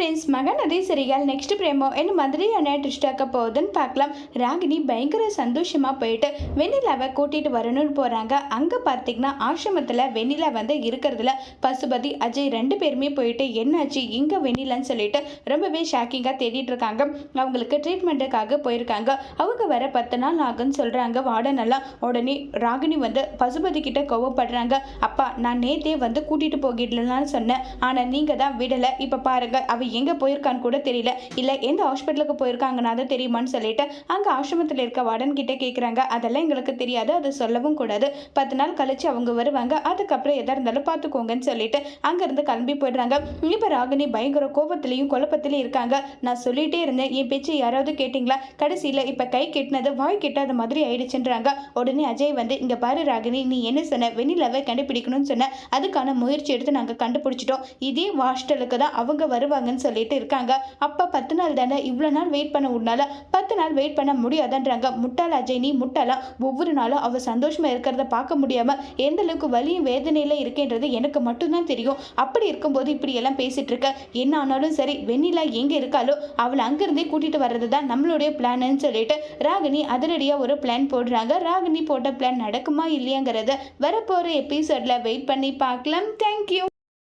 Friends Mahanadhi சரிகள் next promo என்ன மாதிரியான ட்விஸ்ட் ஆக்க போகுதுன்னு பார்க்கலாம். ராகினி பயங்கர சந்தோஷமாக போயிட்டு வெண்ணிலாவை கூட்டிகிட்டு வரணும்னு போகிறாங்க அங்கே பார்த்தீங்கன்னா ஆசிரமத்தில் வெண்ணிலா வந்து இருக்கிறதுல பசுபதி அஜய் ரெண்டு பேருமே போயிட்டு என்னாச்சு? இங்கே வெண்ணிலான்னு சொல்லிட்டு ரொம்பவே ஷாக்கிங்காக தேடிட்டு இருக்காங்க. அவங்களுக்கு ட்ரீட்மெண்ட்டுக்காக போயிருக்காங்க. அவங்க வர பத்து நாள் ஆகுன்னு சொல்கிறாங்க வார்டனெல்லாம் உடனே ராகினி வந்து பசுபதி கிட்ட கோவப்படுறாங்க. அப்பா நான் நேத்தே வந்து கூட்டிகிட்டு போகிடலான்னு சொன்னேன். ஆனால் நீங்கள் தான் விடலை. இப்போ பாருங்கள் அவ எங்கே போயிருக்கான்னு கூட தெரியல. இல்லை எந்த ஹாஸ்பிட்டலுக்கு போயிருக்காங்கன்னா தான் தெரியுமான்னு சொல்லிட்டு அங்கே ஆசிரமத்தில் இருக்க வார்டன் கிட்டே கேட்குறாங்க அதெல்லாம் எங்களுக்கு தெரியாது அது சொல்லவும் கூடாது. பத்து நாள் கழிச்சு அவங்க வருவாங்க. அதுக்கப்புறம் எதாக இருந்தாலும் பார்த்துக்கோங்கன்னு சொல்லிட்டு அங்கேருந்து கிளம்பி போயிடுறாங்க. இப்போ ராகினி பயங்கர கோபத்திலையும் குழப்பத்திலையும் இருக்காங்க. நான் சொல்லிட்டே இருந்தேன். என் பேச்சு யாராவது கேட்டிங்களா? கடைசியில் இப்போ கை கெட்டினது வாய் கெட்டாத மாதிரி ஆயிடுச்சுன்றாங்க. உடனே அஜய் வந்து இங்கே பாரு ராகினி நீ என்ன சொன்ன? வெண்ணிலாவை கண்டுபிடிக்கணும்னு சொன்ன. அதுக்கான முயற்சி எடுத்து நாங்கள் கண்டுபிடிச்சிட்டோம். இதே ஹாஸ்டலுக்கு தான் அவங்க வருவாங்க. வருவாங்கன்னு சொல்லிட்டு இருக்காங்க. அப்போ பத்து நாள் தானே இவ்வளோ நாள் வெயிட் பண்ண உன்னால? பத்து நாள் வெயிட் பண்ண முடியாதுன்றாங்க. முட்டாள் அஜய் நீ முட்டாளா? ஒவ்வொரு நாளும் அவள் சந்தோஷமா இருக்கிறத பார்க்க முடியாமல் எந்த அளவுக்கு வலியும் வேதனையில இருக்கேன்றது எனக்கு மட்டும்தான் தெரியும். அப்படி இருக்கும்போது இப்படி எல்லாம் பேசிட்டு இருக்க. என்ன ஆனாலும் சரி வெண்ணிலா எங்கே இருக்காளோ அவளை அங்கிருந்தே கூட்டிட்டு வர்றது தான் நம்மளுடைய பிளான்னு சொல்லிட்டு ராகினி அதிரடியாக ஒரு பிளான் போடுறாங்க. ராகினி போட்ட பிளான் நடக்குமா இல்லையாங்கிறத வரப்போகிற எபிசோட்ல வெயிட் பண்ணி பார்க்கலாம். தேங்க்யூ